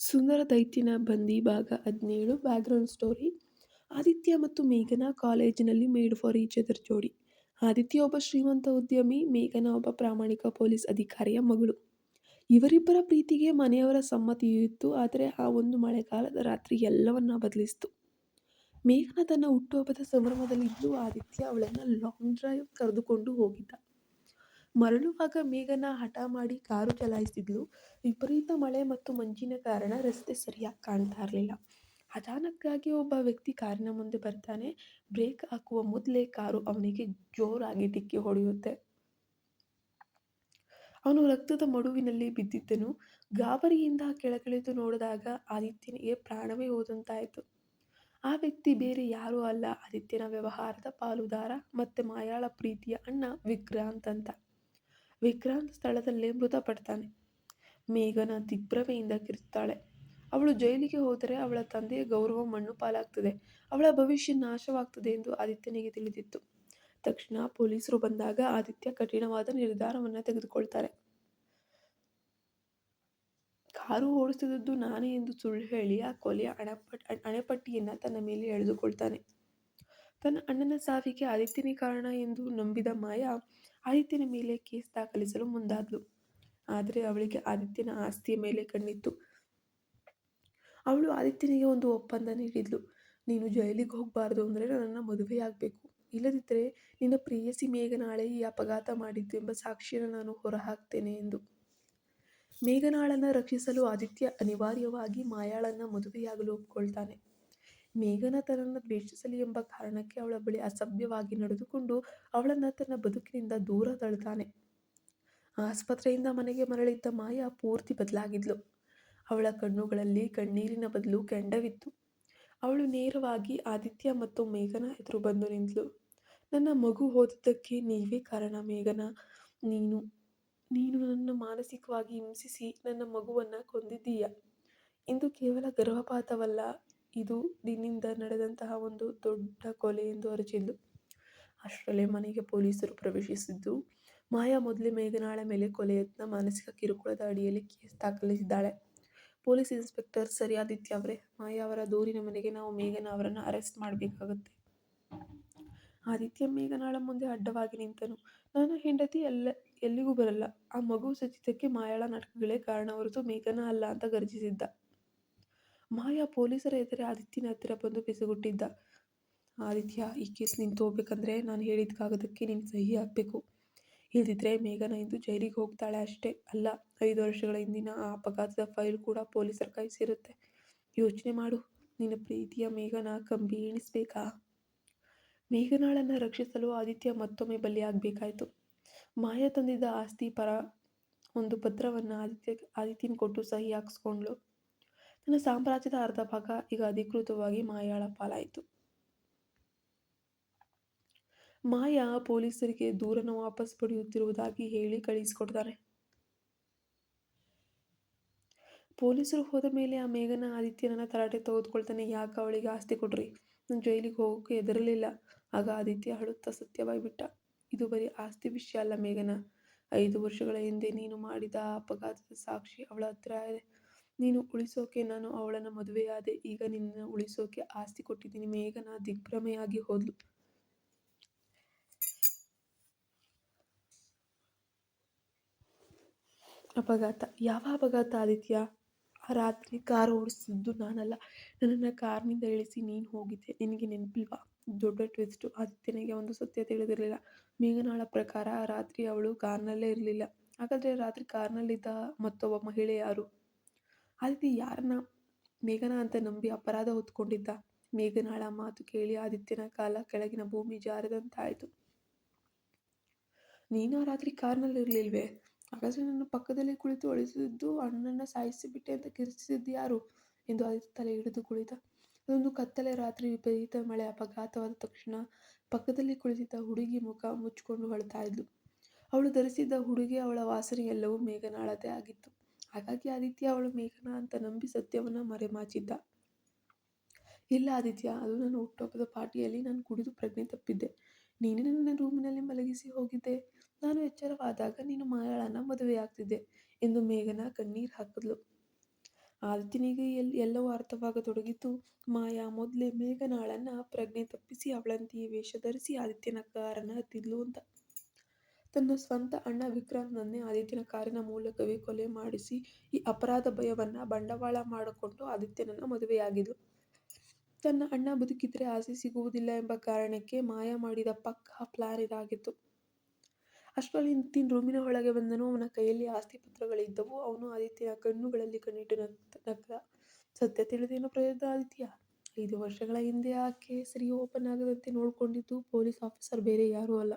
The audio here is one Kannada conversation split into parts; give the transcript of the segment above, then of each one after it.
ಸುಂದರ ದೈತ್ಯನ ಬಂದಿ ಭಾಗ ಹದಿನೇಳು ಬ್ಯಾಕ್ಗ್ರೌಂಡ್ ಸ್ಟೋರಿ ಆದಿತ್ಯ ಮತ್ತು ಮೇಘನಾ ಕಾಲೇಜಿನಲ್ಲಿ ಮೇಡ್ ಫಾರ್ ಈಚ್ ಅದರ್ ಜೋಡಿ. ಆದಿತ್ಯ ಒಬ್ಬ ಶ್ರೀಮಂತ ಉದ್ಯಮಿ, ಮೇಘನಾ ಒಬ್ಬ ಪ್ರಾಮಾಣಿಕ ಪೊಲೀಸ್ ಅಧಿಕಾರಿಯ ಮಗಳು. ಇವರಿಬ್ಬರ ಪ್ರೀತಿಗೆ ಮನೆಯವರ ಸಮ್ಮತಿಯೂ ಇತ್ತು, ಆದರೆ ಆ ಒಂದು ಮಳೆಗಾಲದ ರಾತ್ರಿ ಎಲ್ಲವನ್ನ ಬದಲಿಸಿತು. ಮೇಘನಾ ತನ್ನ ಹುಟ್ಟುಹಬ್ಬದ ಸಂಭ್ರಮದಲ್ಲಿದ್ದು ಆದಿತ್ಯ ಅವಳನ್ನು ಲಾಂಗ್ ಡ್ರೈವ್ ಕರೆದುಕೊಂಡು ಹೋಗಿದ್ದ. ಮರಳುವಾಗ ಮೇಘನ ಹಠ ಮಾಡಿ ಕಾರು ಚಲಾಯಿಸಿದ್ಲು. ವಿಪರೀತ ಮಳೆ ಮತ್ತು ಮಂಜಿನ ಕಾರಣ ರಸ್ತೆ ಸರಿಯಾಗಿ ಕಾಣ್ತಾ ಇರಲಿಲ್ಲ. ಅಚಾನಕ್ಕಾಗಿ ಒಬ್ಬ ವ್ಯಕ್ತಿ ಕಾರಿನ ಮುಂದೆ ಬರ್ತಾನೆ. ಬ್ರೇಕ್ ಹಾಕುವ ಮೊದಲೇ ಕಾರು ಅವನಿಗೆ ಜೋರಾಗಿ ಡಿಕ್ಕಿ ಹೊಡೆಯುತ್ತೆ. ಅವನು ರಕ್ತದ ಮಡುವಿನಲ್ಲಿ ಬಿದ್ದಿದ್ದನು. ಗಾಬರಿಯಿಂದ ಕೆಳಗಿಳಿದು ನೋಡಿದಾಗ ಆದಿತ್ಯನಿಗೆ ಪ್ರಾಣವೇ ಹೋದಂತಾಯಿತು. ಆ ವ್ಯಕ್ತಿ ಬೇರೆ ಯಾರೂ ಅಲ್ಲ. ಆದಿತ್ಯನ ವ್ಯವಹಾರದ ಪಾಲುದಾರ ಮತ್ತೆ ಮಾಯಾಳ ಪ್ರೀತಿಯ ಅಣ್ಣ ವಿಕ್ರಾಂತ್ ಅಂತ. ವಿಕ್ರಾಂತ್ ಸ್ಥಳದಲ್ಲೇ ಮೃತಪಡ್ತಾನೆ. ಮೇಘನ ದಿಗ್ಭ್ರಮೆಯಿಂದ ಕಿರುತ್ತಾಳೆ. ಅವಳು ಜೈಲಿಗೆ ಹೋದರೆ ಅವಳ ತಂದೆಯ ಗೌರವ ಮಣ್ಣು ಪಾಲಾಗ್ತದೆ. ಅವಳ ಭವಿಷ್ಯ ನಾಶವಾಗ್ತದೆ ಎಂದು ಆದಿತ್ಯನಿಗೆ ತಿಳಿದಿತ್ತು. ತಕ್ಷಣ ಪೊಲೀಸರು ಬಂದಾಗ ಆದಿತ್ಯ ಕಠಿಣವಾದ ನಿರ್ಧಾರವನ್ನು ತೆಗೆದುಕೊಳ್ತಾರೆ. ಕಾರು ಓಡಿಸಿದದ್ದು ನಾನೇ ಎಂದು ಸುಳ್ಳು ಹೇಳಿ ಆ ಕೊಲೆಯ ಅಣಪಟ್ ಅಣೆಪಟ್ಟಿಯನ್ನು ತನ್ನ ಮೇಲೆ ಎಳೆದುಕೊಳ್ತಾನೆ. ತನ್ನ ಅಣ್ಣನ ಸಾವಿಗೆ ಆದಿತ್ಯನೇ ಕಾರಣ ಎಂದು ನಂಬಿದ ಮಾಯಾ ಆದಿತ್ಯನ ಮೇಲೆ ಕೇಸ್ ದಾಖಲಿಸಲು ಮುಂದಾದ್ಲು. ಆದರೆ ಅವಳಿಗೆ ಆದಿತ್ಯನ ಆಸ್ತಿಯ ಮೇಲೆ ಕಣ್ಣಿತ್ತು. ಅವಳು ಆದಿತ್ಯನಿಗೆ ಒಂದು ಒಪ್ಪಂದ ನೀಡಿದ್ಲು. ನೀನು ಜೈಲಿಗೆ ಹೋಗಬಾರ್ದು ಅಂದರೆ ನನ್ನನ್ನು ಮದುವೆಯಾಗಬೇಕು ಇಲ್ಲದಿದ್ದರೆ ನಿನ್ನ ಪ್ರೇಯಸಿ ಮೇಘನಾಳೆ ಈ ಅಪಘಾತ ಮಾಡಿದ್ದು ಎಂಬ ಸಾಕ್ಷಿಯನ್ನು ನಾನು ಹೊರಹಾಕ್ತೇನೆ ಎಂದು. ಮೇಘನಾಳನ್ನು ರಕ್ಷಿಸಲು ಆದಿತ್ಯ ಅನಿವಾರ್ಯವಾಗಿ ಮಾಯಾಳನ್ನು ಮದುವೆಯಾಗಲು ಒಪ್ಕೊಳ್ತಾನೆ. ಮೇಘನ ತನ್ನ ದ್ವೇಷಿಸಲಿ ಎಂಬ ಕಾರಣಕ್ಕೆ ಅವಳ ಬಳಿ ಅಸಭ್ಯವಾಗಿ ನಡೆದುಕೊಂಡು ಅವಳನ್ನು ತನ್ನ ಬದುಕಿನಿಂದ ದೂರ ತಳ್ತಾನೆ. ಆಸ್ಪತ್ರೆಯಿಂದ ಮನೆಗೆ ಮರಳಿದ್ದ ಮಾಯಾ ಪೂರ್ತಿ ಬದಲಾಗಿದ್ಲು. ಅವಳ ಕಣ್ಣುಗಳಲ್ಲಿ ಕಣ್ಣೀರಿನ ಬದಲು ಕೆಂಡವಿತ್ತು. ಅವಳು ನೇರವಾಗಿ ಆದಿತ್ಯ ಮತ್ತು ಮೇಘನ ಎದುರು ಬಂದು ನಿಂತಳು ನನ್ನ ಮಗು ಓದಿದ್ದಕ್ಕೆ ನೀವೇ ಕಾರಣ ಮೇಘನ. ನೀನು ನೀನು ನನ್ನ ಮಾನಸಿಕವಾಗಿ ಹಿಂಸಿಸಿ ನನ್ನ ಮಗುವನ್ನು ಕೊಂದಿದ್ದೀಯ? ಇಂದು ಕೇವಲ ಗರ್ಭಪಾತವಲ್ಲ. ಇದು ದಿನದಿಂದ ನಡೆದಂತಹ ಒಂದು ದೊಡ್ಡ ಕೊಲೆ ಎಂದು ಅರಚಿದ್ದು ಅಷ್ಟರಲ್ಲೇ ಮನೆಗೆ ಪೊಲೀಸರು ಪ್ರವೇಶಿಸಿದ್ದು. ಮಾಯಾ ಮೊದಲೇ ಮೇಘನಾಳ ಮೇಲೆ ಕೊಲೆ ಯತ್ನ, ಮಾನಸಿಕ ಕಿರುಕುಳದ ಅಡಿಯಲ್ಲಿ ಕೇಸ್ ದಾಖಲಿಸಿದ್ದಾಳೆ. ಪೊಲೀಸ್ ಇನ್ಸ್ಪೆಕ್ಟರ್ ಸರಿಯಾದಿತ್ಯ ಅವರೇ, ಮಾಯಾ ಅವರ ದೂರಿನ ಮನೆಗೆ ನಾವು ಮೇಘನ ಅವರನ್ನು ಅರೆಸ್ಟ್ ಮಾಡಬೇಕಾಗುತ್ತೆ. ಆದಿತ್ಯ ಮೇಘನಾಳ ಮುಂದೆ ಅಡ್ಡವಾಗಿ ನಿಂತನು. ನನ್ನ ಹೆಂಡತಿ ಎಲ್ಲ, ಎಲ್ಲಿಗೂ ಬರಲ್ಲ. ಆ ಮಗು ಸಚಿತಕ್ಕೆ ಮಾಯಾಳ ನಾಟಕಗಳೇ ಕಾರಣ ಹೊರತು ಮೇಘನ ಅಲ್ಲ ಅಂತ ಗರ್ಜಿಸಿದ್ದ. ಮಾಯಾ ಪೊಲೀಸರ ಎದುರೇ ಆದಿತ್ಯನ ಹತ್ತಿರ ಬಂದು ಪಿಸುಗುಟ್ಟಿದ್ದ ಆದಿತ್ಯ, ಈ ಕೇಸ್ ನಿಂತು ಹೋಗ್ಬೇಕಂದ್ರೆ ನಾನು ಹೇಳಿದ ಕಾಗದಕ್ಕೆ ನೀನು ಸಹಿ ಹಾಕಬೇಕು. ಇಲ್ದಿದ್ರೆ ಮೇಘನ ಇಂದು ಜೈಲಿಗೆ ಹೋಗ್ತಾಳೆ ಅಷ್ಟೇ ಅಲ್ಲ, ಐದು ವರ್ಷಗಳ ಹಿಂದಿನ ಆ ಅಪಘಾತದ ಫೈಲ್ ಕೂಡ ಪೊಲೀಸರ ಕೈ ಸೇರುತ್ತೆ. ಯೋಚನೆ ಮಾಡು, ನಿನ್ನ ಪ್ರೀತಿಯ ಮೇಘನ ಕಂಬಿ ಎಣಿಸ್ಬೇಕಾ ಮೇಘನಾಳನ್ನು ರಕ್ಷಿಸಲು ಆದಿತ್ಯ ಮತ್ತೊಮ್ಮೆ ಬಲಿಯಾಗಬೇಕಾಯಿತು ಮಾಯಾ ತಂದಿದ್ದ ಆಸ್ತಿ ಪರ ಒಂದು ಪತ್ರವನ್ನು ಆದಿತ್ಯ, ಆದಿತ್ಯನ ಕೊಟ್ಟು ಸಹಿ ಹಾಕಿಸ್ಕೊಂಡ್ಳು. ತನ್ನ ಸಾಮ್ರಾಜ್ಯದ ಅರ್ಧ ಭಾಗ ಈಗ ಅಧಿಕೃತವಾಗಿ ಮಾಯಾಳ ಪಾಲಾಯಿತು. ಮಾಯಾ ಪೊಲೀಸರಿಗೆ ದೂರನ್ನು ವಾಪಸ್ ಪಡೆಯುತ್ತಿರುವುದಾಗಿ ಹೇಳಿ ಕಳಿಸಿಕೊಡ್ತಾರೆ ಪೊಲೀಸರು ಹೋದ ಮೇಲೆ ಆ ಮೇಘನ ಆದಿತ್ಯನನ್ನ ತರಾಟೆ ತೆಗೆದುಕೊಳ್ತಾನೆ. ಯಾಕೆ ಅವಳಿಗೆ ಆಸ್ತಿ ಕೊಡ್ರಿ? ನಾನು ಜೈಲಿಗೆ ಹೋಗೋಕೆ ಹೆದರಲಿಲ್ಲ. ಆಗ ಆದಿತ್ಯ ಅಳುತ್ತಾ ಸತ್ಯವಾಗಿ ಬಿಟ್ಟ ಇದು ಬರೀ ಆಸ್ತಿ ವಿಷಯ ಅಲ್ಲ ಮೇಘನ. ಐದು ವರ್ಷಗಳ ಹಿಂದೆ ನೀನು ಮಾಡಿದ ಅಪಘಾತದ ಸಾಕ್ಷಿ ಅವಳ ಹತ್ರ ಇದೆ ನೀನು ಉಳಿಸೋಕೆ ನಾನು ಅವಳನ್ನು ಮದುವೆಯಾದೆ, ಈಗ ನಿನ್ನ ಉಳಿಸೋಕೆ ಆಸ್ತಿ ಕೊಟ್ಟಿದ್ದೀನಿ. ಮೇಘನ ದಿಗ್ಭ್ರಮೆಯಾಗಿ ಹೋದ್ಲು. ಅಪಘಾತ. ಯಾವ ಅಪಘಾತ, ಆದಿತ್ಯ? ಆ ರಾತ್ರಿ ಕಾರ್ ಓಡಿಸಿದ್ದು ನಾನಲ್ಲ. ನನ್ನನ್ನು ಕಾರ್ನಿಂದ ಇಳಿಸಿ ನೀನು ಹೋಗಿದ್ದೆ. ನಿನಗೆ ನೆನಪಿಲ್ವಾ? ದೊಡ್ಡ ಟ್ವಿಸ್ಟು. ಆದಿತ್ಯನಿಗೆ ಒಂದು ಸತ್ಯ ತಿಳಿದಿರಲಿಲ್ಲ. ಮೇಘನಾಳ ಪ್ರಕಾರ ಆ ರಾತ್ರಿ ಅವಳು ಕಾರ್ನಲ್ಲೇ ಇರಲಿಲ್ಲ. ಹಾಗಾದರೆ ರಾತ್ರಿ ಕಾರ್ನಲ್ಲಿದ್ದ ಮತ್ತೊಬ್ಬ ಮಹಿಳೆ ಯಾರು? ಆದಿತ್ಯ ಯಾರನ್ನ ಮೇಘನ ಅಂತ ನಂಬಿ ಅಪರಾಧ ಹೊತ್ಕೊಂಡಿದ್ದ? ಮೇಘನಾಳ ಮಾತು ಕೇಳಿ ಆದಿತ್ಯನ ಕಾಲ ಕೆಳಗಿನ ಭೂಮಿ ಜಾರದಂತಾಯಿತು. ನೀನು ಆ ರಾತ್ರಿ ಕಾರ್ನಲ್ಲಿ ಇರಲಿಲ್ವೇ ಹಾಗಾದರೆ ನನ್ನ ಪಕ್ಕದಲ್ಲಿ ಕುಳಿತು ಅಳಿಸಿದ್ದು ಅಣ್ಣನ ಸಾಯಿಸಿಬಿಟ್ಟೆ ಅಂತ ಕಿರಿಚಿಸಿದ್ದು ಯಾರು? ಎಂದು ಆದಿತ್ಯ ತಲೆ ಹಿಡಿದು ಕುಳಿತ. ಅದೊಂದು ಕತ್ತಲೆ, ರಾತ್ರಿ ವಿಪರೀತ ಮಳೆ, ಅಪಘಾತವಾದ ತಕ್ಷಣ ಪಕ್ಕದಲ್ಲಿ ಕುಳಿತಿದ್ದ ಹುಡುಗಿ ಮುಖ ಮುಚ್ಚಿಕೊಂಡು ಹೊಳ್ತಾ ಇದ್ಲು. ಅವಳು ಧರಿಸಿದ್ದ ಹುಡುಗಿ, ಅವಳ ವಾಸನೆ ಎಲ್ಲವೂ ಮೇಘನಾಳದೇ ಆಗಿತ್ತು. ಹಾಗಾಗಿ ಆದಿತ್ಯ ಅವಳು ಮೇಘನ ಅಂತ ನಂಬಿ ಸತ್ಯವನ್ನು ಮರೆಮಾಚಿದ್ದ ಇಲ್ಲ ಆದಿತ್ಯ, ಅದು ನನ್ನ ಹುಟ್ಟುಹಬ್ಬದ ಪಾರ್ಟಿಯಲ್ಲಿ ನಾನು ಕುಡಿದು ಪ್ರಜ್ಞೆ ತಪ್ಪಿದ್ದೆ ನೀನೇ ನನ್ನ ರೂಮಿನಲ್ಲಿ ಮಲಗಿಸಿ ಹೋಗಿದ್ದೆ ನಾನು ಎಚ್ಚರವಾದಾಗ ನೀನು ಮಾಯಾಳನ ಮದುವೆಯಾಗ್ತಿದ್ದೆ ಎಂದು ಮೇಘನ ಕಣ್ಣೀರು ಹಾಕಿದ್ಲು ಆದಿತ್ಯನಿಗೆ ಎಲ್ಲಿ ಎಲ್ಲವೂ ಅರ್ಥವಾಗತೊಡಗಿತು. ಮಾಯಾ ಮೊದಲೇ ಮೇಘನಾಳನ್ನ ಪ್ರಜ್ಞೆ ತಪ್ಪಿಸಿ ಅವಳಂತೆಯೇ ವೇಷ ಧರಿಸಿ ಆದಿತ್ಯನ ಕಾರನ್ನ ಹತ್ತಿದ್ಲು ಅಂತ. ತನ್ನ ಸ್ವಂತ ಅಣ್ಣ ವಿಕ್ರಾಂತ್ನನ್ನೇ ಆದಿತ್ಯನ ಕಾರಿನ ಮೂಲಕವೇ ಕೊಲೆ ಮಾಡಿಸಿ, ಈ ಅಪರಾಧ ಭಯವನ್ನ ಬಂಡವಾಳ ಮಾಡಿಕೊಂಡು ಆದಿತ್ಯನನ್ನು ಮದುವೆಯಾಗಿದ್ದು ತನ್ನ ಅಣ್ಣ ಬದುಕಿದ್ರೆ ಆಸೆ ಸಿಗುವುದಿಲ್ಲ ಎಂಬ ಕಾರಣಕ್ಕೆ ಮಾಯ ಮಾಡಿದ ಪಕ್ಕಾ ಪ್ಲಾನ್ ಇದಾಗಿತ್ತು. ಅಷ್ಟರಲ್ಲಿ ನಿತಿನ್ ರೂಮಿನ ಒಳಗೆ ಬಂದನು. ಅವನ ಕೈಯಲ್ಲಿ ಆಸ್ತಿ ಪತ್ರಗಳಿದ್ದವು. ಅವನು ಆದಿತ್ಯನ ಕಣ್ಣುಗಳಲ್ಲಿ ಕಣ್ಣಿಟ್ಟು ನಕ್ಕ. ಸತ್ಯ ತಿಳಿದೇನು ಪ್ರಯೋಜನ ಆದಿತ್ಯ? ಐದು ವರ್ಷಗಳ ಹಿಂದೆ ಆ ಕೇಸರಿ ಓಪನ್ ಆಗದಂತೆ ನೋಡಿಕೊಂಡಿದ್ದು ಪೊಲೀಸ್ ಆಫೀಸರ್ ಬೇರೆ ಯಾರೂ ಅಲ್ಲ.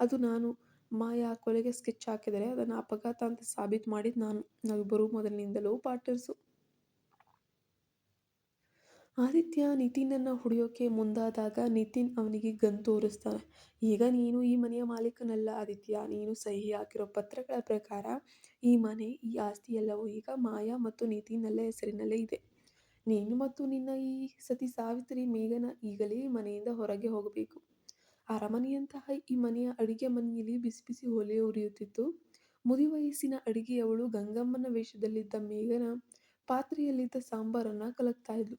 ಅದು ನಾನು. ಮಾಯಾ ಕೊಲೆಗೆ ಸ್ಕೆಚ್ ಹಾಕಿದರೆ ಅದನ್ನು ಅಪಘಾತ ಅಂತ ಸಾಬೀತು ಮಾಡಿದ್ದು ನಾನು. ನಾವಿಬ್ಬರೂ ಮೊದಲಿನಿಂದಲೂ ಪಾರ್ಟ್ನರ್ಸು. ಆದಿತ್ಯ ನಿತಿನನ್ನು ಹೊಡೆಯೋಕೆ ಮುಂದಾದಾಗ ನಿತಿನ್ ಅವನಿಗೆ ಗನ್ ತೋರಿಸ್ತಾನೆ. ಈಗ ನೀನು ಈ ಮನೆಯ ಮಾಲೀಕನಲ್ಲ ಆದಿತ್ಯ. ನೀನು ಸಹಿ ಹಾಕಿರೋ ಪತ್ರಗಳ ಪ್ರಕಾರ ಈ ಮನೆ, ಈ ಆಸ್ತಿ ಎಲ್ಲವೂ ಈಗ ಮಾಯಾ ಮತ್ತು ನಿತಿನಲ್ಲೇ ಹೆಸರಿನಲ್ಲೇ ಇದೆ. ನೀನು ಮತ್ತು ನಿನ್ನ ಈ ಸತಿ ಸಾವಿತ್ರಿ ಮೇಘನ ಈಗಲೇ ಮನೆಯಿಂದ ಹೊರಗೆ ಹೋಗಬೇಕು. ಅರಮನೆಯಂತಹ ಈ ಮನೆಯ ಅಡಿಗೆ ಮನೆಯಲ್ಲಿ ಬಿಸಿ ಬಿಸಿ ಒಲೆ ಉರಿಯುತ್ತಿತ್ತು. ಮುದಿವಯಸ್ಸಿನ ಅಡಿಗೆಯವಳು ಗಂಗಮ್ಮನ ವೇಷದಲ್ಲಿದ್ದ ಮೇಘನ ಪಾತ್ರೆಯಲ್ಲಿದ್ದ ಸಾಂಬಾರನ್ನ ಕಲಕ್ತಾ ಇದ್ಲು.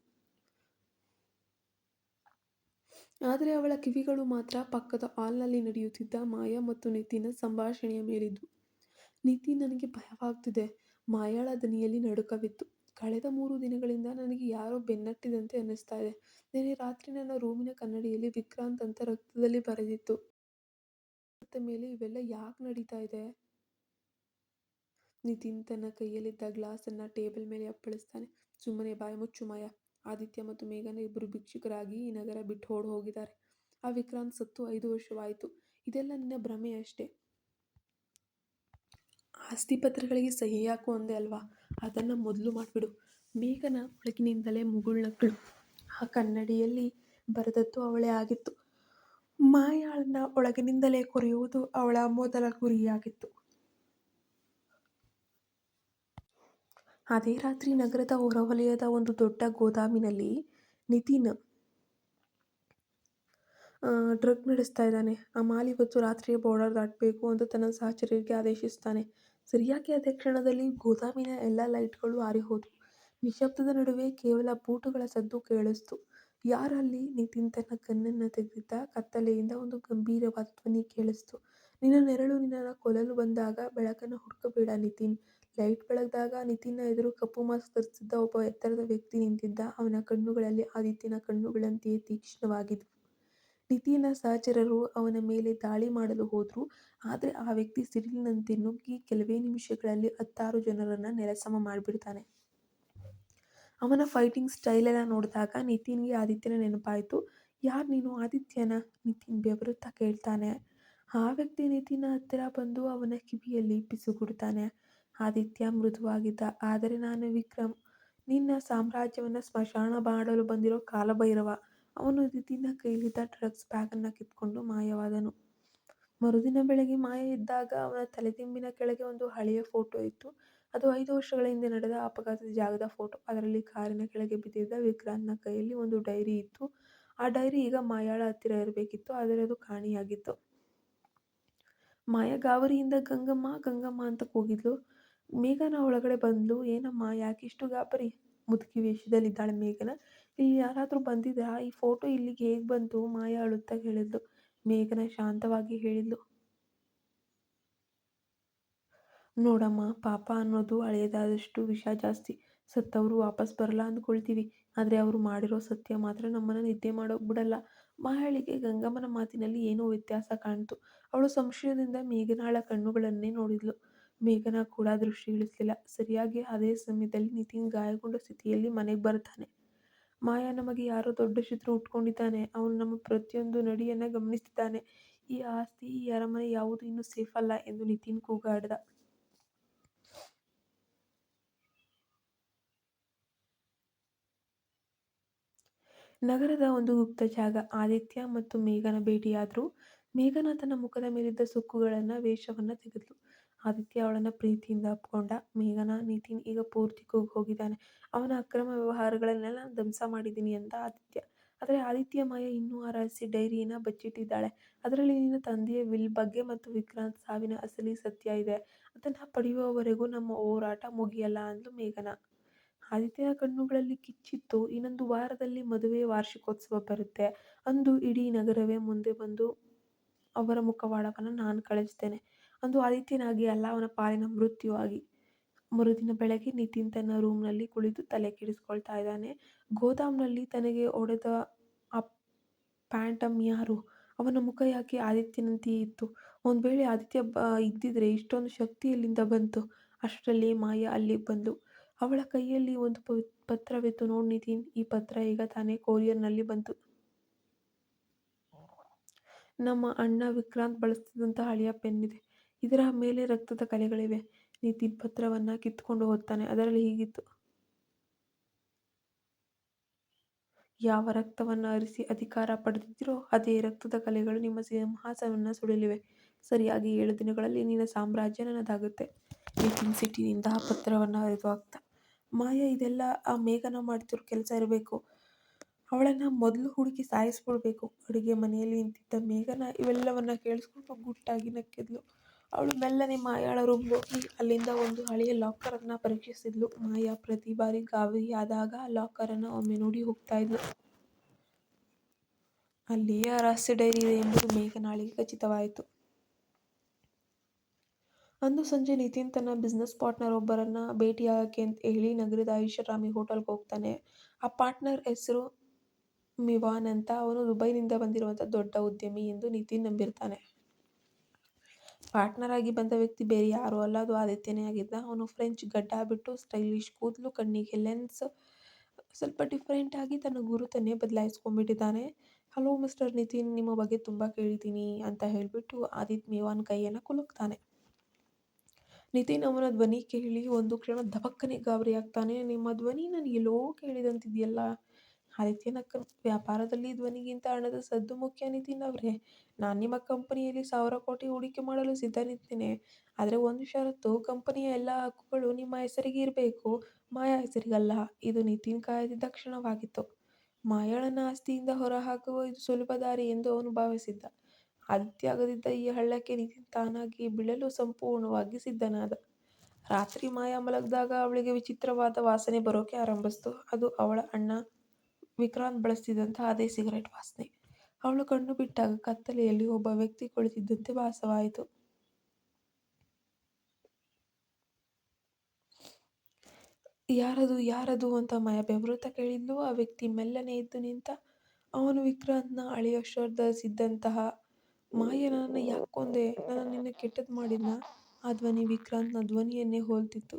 ಆದರೆ ಅವಳ ಕಿವಿಗಳು ಮಾತ್ರ ಪಕ್ಕದ ಹಾಲ್ನಲ್ಲಿ ನಡೆಯುತ್ತಿದ್ದ ಮಾಯಾ ಮತ್ತು ನಿತಿನ ಸಂಭಾಷಣೆಯ ಮೇಲಿದ್ವು. ನಿತಿ ನನಗೆ ಭಯವಾಗ್ತಿದೆ. ಮಾಯಾಳ ದನಿಯಲ್ಲಿ ನಡುಕವಿತ್ತು. ಕಳೆದ ಮೂರು ದಿನಗಳಿಂದ ನನಗೆ ಯಾರೋ ಬೆನ್ನಟ್ಟಿದಂತೆ ಅನ್ನಿಸ್ತಾ ಇದೆ. ನಿನ್ನೆ ರಾತ್ರಿ ನನ್ನ ರೂಮಿನ ಕನ್ನಡಿಯಲ್ಲಿ ವಿಕ್ರಾಂತ್ ಅಂತ ರಕ್ತದಲ್ಲಿ ಬರೆದಿತ್ತು. ಮೇಲೆ ಇವೆಲ್ಲ ಯಾಕೆ ನಡೀತಾ ಇದೆ? ನಿತಿನ್ ತನ್ನ ಕೈಯಲ್ಲಿದ್ದ ಗ್ಲಾಸ್ ಅನ್ನ ಟೇಬಲ್ ಮೇಲೆ ಅಪ್ಪಳಿಸ್ತಾನೆ. ಸುಮ್ಮನೆ ಬಾಯಿ ಮುಚ್ಚು ಮಾಯ ಆದಿತ್ಯ ಮತ್ತು ಮೇಘನ ಇಬ್ಬರು ಭಿಕ್ಷುಕರಾಗಿ ಈ ನಗರ ಬಿಟ್ಟು ಓಡ್ ಹೋಗಿದ್ದಾರೆ. ಆ ವಿಕ್ರಾಂತ್ ಸತ್ತು ಐದು ವರ್ಷವಾಯಿತು ಇದೆಲ್ಲ ನಿನ್ನ ಭ್ರಮೆ ಅಷ್ಟೇ. ಆಸ್ತಿ ಪತ್ರಗಳಿಗೆ ಸಹಿ ಹಾಕು ಅಂದೆ ಅಲ್ವಾ? ಅದನ್ನ ಮೊದಲು ಮಾಡಿಬಿಡು ಮೇಘನ ಒಳಗಿನಿಂದಲೇ ಮುಗುಳ್ನಕ್ಕಳು. ಆ ಕನ್ನಡಿಯಲ್ಲಿ ಬರೆದದ್ದು ಅವಳೇ ಆಗಿತ್ತು. ಮಾಯಾಳನ್ನ ಒಳಗಿನಿಂದಲೇ ಕೊರೆಯುವುದು ಅವಳ ಮೊದಲ ಗುರಿಯಾಗಿತ್ತು. ಅದೇ ರಾತ್ರಿ ನಗರದ ಹೊರವಲಯದ ಒಂದು ದೊಡ್ಡ ಗೋದಾಮಿನಲ್ಲಿ ನಿತಿನ್ ಡ್ರಗ್ ನಡೆಸ್ತಾ ಇದ್ದಾನೆ. ಆ ಮಾಲಿ ಇವತ್ತು ರಾತ್ರಿಯ ಬಾರ್ಡರ್ ದಾಟಬೇಕು ಅಂತ ತನ್ನ ಸಹಚರರಿಗೆ ಆದೇಶಿಸ್ತಾನೆ. ಸರಿಯಾಗಿ ಅದೇ ಕ್ಷಣದಲ್ಲಿ ಗೋದಾಮಿನ ಎಲ್ಲ ಲೈಟ್ಗಳು ಆರಿಹೋದ್ವು. ನಿಶಬ್ದದ ನಡುವೆ ಕೇವಲ ಬೂಟುಗಳ ಸದ್ದು ಕೇಳಿಸ್ತು. ಯಾರಲ್ಲಿ? ನಿತಿನ್ ತನ್ನ ಕಣ್ಣನ್ನು ತೆಗೆದಿದ್ದ ಕತ್ತಲೆಯಿಂದ ಒಂದು ಗಂಭೀರವಾದ ಧ್ವನಿ ಕೇಳಿಸ್ತು. ನಿನ್ನ ನೆರಳು ನಿನ್ನನ್ನ ಕೊಲ್ಲಲು ಬಂದಾಗ ಬೆಳಕನ್ನು ಹುಡುಕಬೇಡ ನಿತಿನ್. ಲೈಟ್ ಬೆಳಗಿದಾಗ ನಿತಿನ್ನ ಎದುರು ಕಪ್ಪು ಮಾಸ್ಕ್ ಧರಿಸಿದ್ದ ಒಬ್ಬ ಎತ್ತರದ ವ್ಯಕ್ತಿ ನಿಂತಿದ್ದ. ಅವನ ಕಣ್ಣುಗಳಲ್ಲಿ ಆದಿತ್ಯನ ಕಣ್ಣುಗಳಂತೆಯೇ ತೀಕ್ಷ್ಣವಾಗಿದ್ವು. ನಿತಿನ್ನ ಸಹಚರರು ಅವನ ಮೇಲೆ ದಾಳಿ ಮಾಡಲು ಹೋದರು ಆದರೆ ಆ ವ್ಯಕ್ತಿ ಸಿಡಿಲಿನಂತೆ ನುಗ್ಗಿ ಕೆಲವೇ ನಿಮಿಷಗಳಲ್ಲಿ ಹತ್ತಾರು ಜನರನ್ನು ನೆಲಸಮ ಮಾಡಿಬಿಡ್ತಾನೆ ಅವನ ಫೈಟಿಂಗ್ ಸ್ಟೈಲೆಲ್ಲ ನೋಡಿದಾಗ ನಿತಿನ್ಗೆ ಆದಿತ್ಯನ ನೆನಪಾಯ್ತು. ಯಾರ್ ನೀನು? ಆದಿತ್ಯನ ನಿತಿನ್ ಬೆವರುತ್ತಾ ಕೇಳ್ತಾನೆ. ಆ ವ್ಯಕ್ತಿ ನಿತಿನ ಹತ್ತಿರ ಬಂದು ಅವನ ಕಿವಿಯಲ್ಲಿ ಪಿಸುಗುಡ್ತಾನೆ. ಆದಿತ್ಯ ಮೃದುವಾಗಿದ್ದ. ಆದರೆ ನಾನು ವಿಕ್ರಮ್. ನಿನ್ನ ಸಾಮ್ರಾಜ್ಯವನ್ನ ಸ್ಮಶಾನ ಮಾಡಲು ಬಂದಿರೋ ಕಾಲಭೈರವ. ಅವನು ನಿತಿನ್ನ ಕೈಲಿದ್ದ ಡ್ರಗ್ಸ್ ಬ್ಯಾಗನ್ನು ಕಿತ್ಕೊಂಡು ಮಾಯವಾದನು. ಮರುದಿನ ಬೆಳಗ್ಗೆ ಮಾಯ ಇದ್ದಾಗ ಅವನ ತಲೆದಿಂಬಿನ ಕೆಳಗೆ ಒಂದು ಹಳೆಯ ಫೋಟೋ ಇತ್ತು. ಅದು ಐದು ವರ್ಷಗಳ ಹಿಂದೆ ನಡೆದ ಅಪಘಾತದ ಜಾಗದ ಫೋಟೋ. ಅದರಲ್ಲಿ ಕಾರಿನ ಕೆಳಗೆ ಬಿದ್ದಿದ್ದ ವಿಕ್ರಾಂತ್ನ ಕೈಯಲ್ಲಿ ಒಂದು ಡೈರಿ ಇತ್ತು. ಆ ಡೈರಿ ಈಗ ಮಾಯಾಳ ಹತ್ತಿರ ಇರಬೇಕಿತ್ತು ಆದರೆ ಅದು ಕಾಣಿಯಾಗಿತ್ತು ಮಾಯ ಗಾಬರಿಯಿಂದ ಗಂಗಮ್ಮ, ಗಂಗಮ್ಮ ಅಂತ ಕೂಗಿದ್ಲು. ಮೇಘನ ಒಳಗಡೆ ಬಂದ್ಲು. ಏನಮ್ಮ? ಯಾಕಿಷ್ಟು ಗಾಬರಿ? ಮುದುಕಿ ವೇಷದಲ್ಲಿದ್ದಾಳೆ ಮೇಘನಾ. ಇಲ್ಲಿ ಯಾರಾದ್ರೂ ಬಂದಿದ್ರಾ? ಈ ಫೋಟೋ ಇಲ್ಲಿಗೆ ಹೇಗ್ ಬಂತು? ಮಾಯಾ ಅಳುತ್ತ ಕೇಳಿದ್ಲು. ಮೇಘನ ಶಾಂತವಾಗಿ ಹೇಳಿದ್ಲು. ನೋಡಮ್ಮ, ಪಾಪ ಅನ್ನೋದು ಹಳೆಯದಾದಷ್ಟು ವಿಷ ಜಾಸ್ತಿ. ಸತ್ತವರು ವಾಪಸ್ ಬರಲ್ಲ ಅಂದ್ಕೊಳ್ತೀವಿ. ಆದ್ರೆ ಅವರು ಮಾಡಿರೋ ಸತ್ಯ ಮಾತ್ರ ನಮ್ಮನ್ನ ನಿದ್ದೆ ಮಾಡೋಕ್ ಬಿಡಲ್ಲ. ಮಾಯಾಳಿಗೆ ಗಂಗಮ್ಮನ ಮಾತಿನಲ್ಲಿ ಏನೋ ವ್ಯತ್ಯಾಸ ಕಾಣ್ತು. ಅವಳು ಸಂಶಯದಿಂದ ಮೇಘನಾಳ ಕಣ್ಣುಗಳನ್ನೇ ನೋಡಿದ್ಲು. ಮೇಘನ ಕೂಡ ದೃಷ್ಟಿ ಇಳಿಸ್ಲಿಲ್ಲ. ಸರಿಯಾಗಿ ಅದೇ ಸಮಯದಲ್ಲಿ ನಿತಿನ್ ಗಾಯಗೊಂಡ ಸ್ಥಿತಿಯಲ್ಲಿ ಮನೆಗ್ ಬರ್ತಾನೆ. ಮಾಯಾ ನಮಗೆ ಯಾರೋ ದೊಡ್ಡ ಶತ್ರು ಹುಟ್ಕೊಂಡಿದ್ದಾನೆ. ಅವನು ನಮ್ಮ ಪ್ರತಿಯೊಂದು ನಡಿಯನ್ನ ಗಮನಿಸ್ತಿದ್ದಾನೆ. ಈ ಆಸ್ತಿ, ಈ ಅರಮನೆ ಯಾವುದು ಇನ್ನು ಸೇಫ್ ಅಲ್ಲ ಎಂದು ನಿತಿನ್ ಕೂಗಾಡಿದ. ನಗರದ ಒಂದು ಗುಪ್ತ ಜಾಗ. ಆದಿತ್ಯ ಮತ್ತು ಮೇಘನ ಭೇಟಿಯಾದ್ರು. ಮೇಘನಾ ತನ್ನ ಮುಖದ ಮೇಲಿದ್ದ ಸುಕ್ಕುಗಳನ್ನ, ವೇಷವನ್ನ ತೆಗೆದ್ಲು. ಆದಿತ್ಯ ಅವಳನ್ನು ಪ್ರೀತಿಯಿಂದ ಅಪ್ಕೊಂಡ. ಮೇಘನ ನಿತಿನ್ ಈಗ ಪೂರ್ತಿ ಹೋಗಿದ್ದಾನೆ. ಅವನ ಅಕ್ರಮ ವ್ಯವಹಾರಗಳನ್ನೆಲ್ಲ ನಾನ್ ಧ್ವಂಸ ಮಾಡಿದ್ದೀನಿ ಅಂತ ಆದಿತ್ಯ. ಆದರೆ ಆದಿತ್ಯ, ಮಾಯ ಇನ್ನೂ ಆ ರಹಸ್ಯ ಡೈರಿಯನ್ನ ಬಚ್ಚಿಟ್ಟಿದ್ದಾಳೆ. ಅದರಲ್ಲಿ ನಿನ್ನ ತಂದೆಯ ವಿಲ್ ಬಗ್ಗೆ ಮತ್ತು ವಿಕ್ರಾಂತ್ ಸಾವಿನ ಅಸಲಿ ಸತ್ಯ ಇದೆ. ಅದನ್ನು ಪಡೆಯುವವರೆಗೂ ನಮ್ಮ ಹೋರಾಟ ಮುಗಿಯಲ್ಲ ಅಂದ್ಲು ಮೇಘನ ಆದಿತ್ಯನ ಕಣ್ಣುಗಳಲ್ಲಿ ಕಿಚ್ಚಿತ್ತು. ಇನ್ನೊಂದು ವಾರದಲ್ಲಿ ಮದುವೆ ವಾರ್ಷಿಕೋತ್ಸವ ಬರುತ್ತೆ. ಅಂದು ಇಡೀ ನಗರವೇ ಮುಂದೆ ಬಂದು ಅವರ ಮುಖವಾಡವನ್ನು ನಾನು ಕಳಿಸ್ತೇನೆ. ಅಂದು ಆದಿತ್ಯನಾಗಿ ಅಲ್ಲ, ಅವನ ಪಾಲಿನ ಮೃತ್ಯುವಾಗಿ. ಮರುದಿನ ಬೆಳಗ್ಗೆ ನಿತಿನ್ ತನ್ನ ರೂಮ್ನಲ್ಲಿ ಕುಳಿತು ತಲೆ ಕೆಡಿಸ್ಕೊಳ್ತಾ ಇದ್ದಾನೆ. ಗೋದಾಮ್ನಲ್ಲಿ ತನಗೆ ಹೊಡೆದ ಆ ಪ್ಯಾಂಟಮ್ ಯಾರು? ಅವನ ಮುಖ ಯಾಕೆ ಆದಿತ್ಯನಂತೆಯೇ ಇತ್ತು? ಒಂದು ವೇಳೆ ಆದಿತ್ಯ ಇದ್ದಿದ್ರೆ ಇಷ್ಟೊಂದು ಶಕ್ತಿ ಎಲ್ಲಿಂದ ಬಂತು? ಅಷ್ಟರಲ್ಲಿ ಮಾಯಾ ಅಲ್ಲಿಗೆ ಬಂದು ಅವಳ ಕೈಯಲ್ಲಿ ಒಂದು ಪತ್ರವಿತ್ತು. ನೋಡಿ ನಿತಿನ್, ಈ ಪತ್ರ ಈಗ ತಾನೇ ಕೊರಿಯರ್ನಲ್ಲಿ ಬಂತು. ನಮ್ಮ ಅಣ್ಣ ವಿಕ್ರಾಂತ್ ಬಳಸ್ತಿದ್ದಂಥ ಹಳೆಯ ಪೆನ್ ಇದೆ. ಇದರ ಮೇಲೆ ರಕ್ತದ ಕಲೆಗಳಿವೆ. ನಿತಿನ್ ಪತ್ರವನ್ನು ಕಿತ್ತುಕೊಂಡು ಹೋಗ್ತಾನೆ ಅದರಲ್ಲಿ ಹೀಗಿತ್ತು. ಯಾವ ರಕ್ತವನ್ನ ಅರಿಸಿ ಅಧಿಕಾರ ಪಡೆದಿದ್ದೀರೋ ಅದೇ ರಕ್ತದ ಕಲೆಗಳು ನಿಮ್ಮ ಸಿಂಹಾಸನವನ್ನ ಸುಳಿಲಿವೆ ಸರಿಯಾಗಿ ಏಳು ದಿನಗಳಲ್ಲಿ ನಿನ್ನ ಸಾಮ್ರಾಜ್ಯ ನನ್ನದಾಗುತ್ತೆ. ನಿತಿನ್ ಸಿಟಿನಿಂದ ಆ ಪತ್ರವನ್ನ ಹರಿದು ಹಾಕ್ತಾ ಮಾಯ, ಇದೆಲ್ಲ ಆ ಮೇಘನ ಮಾಡ್ತಿರೋ ಕೆಲಸ ಇರಬೇಕು ಅವಳನ್ನ ಮೊದಲು ಹುಡುಕಿ ಸಾಯಿಸ್ಬಿಡ್ಬೇಕು. ಅಡುಗೆ ಮನೆಯಲ್ಲಿ ನಿಂತಿದ್ದ ಮೇಘನ ಇವೆಲ್ಲವನ್ನ ಕೇಳಿಸ್ಕೊಂಡು ಗುಟ್ಟಾಗಿ ನಕ್ಕಿದ್ಲು. ಅವಳು ಮೆಲ್ಲನೆ ಮಾಯಾಳ ರೂಮ್ಗೆ ಹೋಗಿ ಅಲ್ಲಿಂದ ಒಂದು ಹಳೆಯ ಲಾಕರ್ ಅನ್ನ ಪರೀಕ್ಷಿಸಿದ್ಲು. ಮಾಯಾ ಪ್ರತಿ ಬಾರಿ ಗಾಬರಿಯಾದಾಗ ಲಾಕರನ್ನು ಒಮ್ಮೆ ನೋಡಿ ಹೋಗ್ತಾ ಇದ್ಲು. ಅಲ್ಲಿಯೇ ಆ ರಹಸ್ಯ ಡೈರಿ ಇದೆ ಎಂಬುದು ಮೇಘನಾಳಿಗೆ ಖಚಿತವಾಯಿತು. ಅಂದು ಸಂಜೆ ನಿತಿನ್ ತನ್ನ ಬಿಸ್ನೆಸ್ ಪಾರ್ಟ್ನರ್ ಒಬ್ಬರನ್ನ ಭೇಟಿಯಾಗಕ್ಕೆ ಅಂತ ಹೇಳಿ ನಗರದ ಐಷಾರಾಮಿ ಹೋಟೆಲ್ಗೆ ಹೋಗ್ತಾನೆ. ಆ ಪಾರ್ಟ್ನರ್ ಹೆಸರು ಮಿವಾನ್ ಅಂತ. ಅವನು ದುಬೈನಿಂದ ಬಂದಿರುವಂತಹ ದೊಡ್ಡ ಉದ್ಯಮಿ ಎಂದು ನಿತಿನ್ ನಂಬಿರ್ತಾನೆ. ಪಾರ್ಟ್ನರ್ ಆಗಿ ಬಂದ ವ್ಯಕ್ತಿ ಬೇರೆ ಯಾರೂ ಅಲ್ಲ, ಅದು ಆದಿತ್ಯನೇ ಆಗಿದ್ದ. ಅವನು ಫ್ರೆಂಚ್ ಗಡ್ಡ ಬಿಟ್ಟು, ಸ್ಟೈಲಿಶ್ ಕೂದಲು ಕಣ್ಣಿಗೆ ಲೆನ್ಸ್, ಸ್ವಲ್ಪ ಡಿಫ್ರೆಂಟ್ ಆಗಿ ತನ್ನ ಗುರುತನ್ನೇ ಬದಲಾಯಿಸ್ಕೊಂಡ್ಬಿಟ್ಟಿದ್ದಾನೆ. ಹಲೋ ಮಿಸ್ಟರ್ ನಿತಿನ್, ನಿಮ್ಮ ಬಗ್ಗೆ ತುಂಬ ಕೇಳಿದ್ದೀನಿ ಅಂತ ಹೇಳಿಬಿಟ್ಟು ಆದಿತ್ ಮೇವಾನ್ ಕೈಯನ್ನು ಕುಲುಕ್ತಾನೆ. ನಿತಿನ್ ಅವನ ಧ್ವನಿ ಕೇಳಿ ಒಂದು ಕ್ಷಣ ಧಬಕ್ಕನೆ ಗಾಬರಿಯಾಗ್ತಾನೆ. ನಿಮ್ಮ ಧ್ವನಿ ನಾನು ಎಲ್ಲೋ ಕೇಳಿದಂತಿದೆಯಲ್ಲ? ಆದಿತ್ಯ ನಕ್ಕನು. ವ್ಯಾಪಾರದಲ್ಲಿ ಧ್ವನಿಗಿಂತ ಹಣದ ಸದ್ದು ಮುಖ್ಯ ನಿತಿನ್ ಅವರೇ, ನಾನು ನಿಮ್ಮ ಕಂಪನಿಯಲ್ಲಿ ಸಾವಿರ ಕೋಟಿ ಹೂಡಿಕೆ ಮಾಡಲು ಸಿದ್ಧನಿದ್ದೇನೆ. ಆದರೆ ಒಂದು ಷರತ್ತು, ಕಂಪನಿಯ ಎಲ್ಲ ಹಕ್ಕುಗಳು ನಿಮ್ಮ ಹೆಸರಿಗೆ ಇರಬೇಕು. ಮಾಯಾ ಹೆಸರಿಗಲ್ಲ. ಇದು ನಿತಿನ್ ಕಾಯ್ದಿದ್ದ ಕ್ಷಣವಾಗಿತ್ತು. ಮಾಯಾಳನ ಆಸ್ತಿಯಿಂದ ಹೊರಹಾಕುವ ಇದು ಸುಲಭ ದಾರಿ ಎಂದು ಅವನು ಭಾವಿಸಿದ್ದ. ಆದಿತ್ಯ ಅಗದಿದ್ದ ಈ ಹಳ್ಳಕ್ಕೆ ನಿತಿನ್ ತಾನಾಗಿ ಬೀಳಲು ಸಂಪೂರ್ಣವಾಗಿ ಸಿದ್ಧನಾದ. ರಾತ್ರಿ ಮಾಯಾ ಮಲಗಿದಾಗ ಅವಳಿಗೆ ವಿಚಿತ್ರವಾದ ವಾಸನೆ ಬರೋಕೆ ಆರಂಭಿಸ್ತು. ಅದು ಅವಳ ಅಣ್ಣ ವಿಕ್ರಾಂತ್ ಬಳಸ್ತಿದ್ದಂಥ ಅದೇ ಸಿಗರೇಟ್ ವಾಸನೆ. ಅವಳು ಕಣ್ಣು ಬಿಟ್ಟಾಗ ಕತ್ತಲೆಯಲ್ಲಿ ಒಬ್ಬ ವ್ಯಕ್ತಿ ಕುಳಿತಿದ್ದಂತೆ ಭಾಸವಾಯಿತು. ಯಾರದು ಯಾರದು ಅಂತ ಮಾಯ ಬೆವೃತ ಕೇಳಿದ್ಲು. ಆ ವ್ಯಕ್ತಿ ಮೆಲ್ಲನೆ ಎದ್ದು ನಿಂತ. ಅವನು ವಿಕ್ರಾಂತ್ನ ಹಳೆಯ ಶರ್ಟ್ ಮಾಯ ನನ್ನನ್ನ ಯಾಕ್ ಕೊಂದೆ? ನಾನು ನಿನ್ನ ಕೆಟ್ಟದ್ದು ಮಾಡಿದ್ನ ಆ ಧ್ವನಿ ವಿಕ್ರಾಂತ್ನ ಧ್ವನಿಯನ್ನೇ ಹೋಲ್ತಿತ್ತು.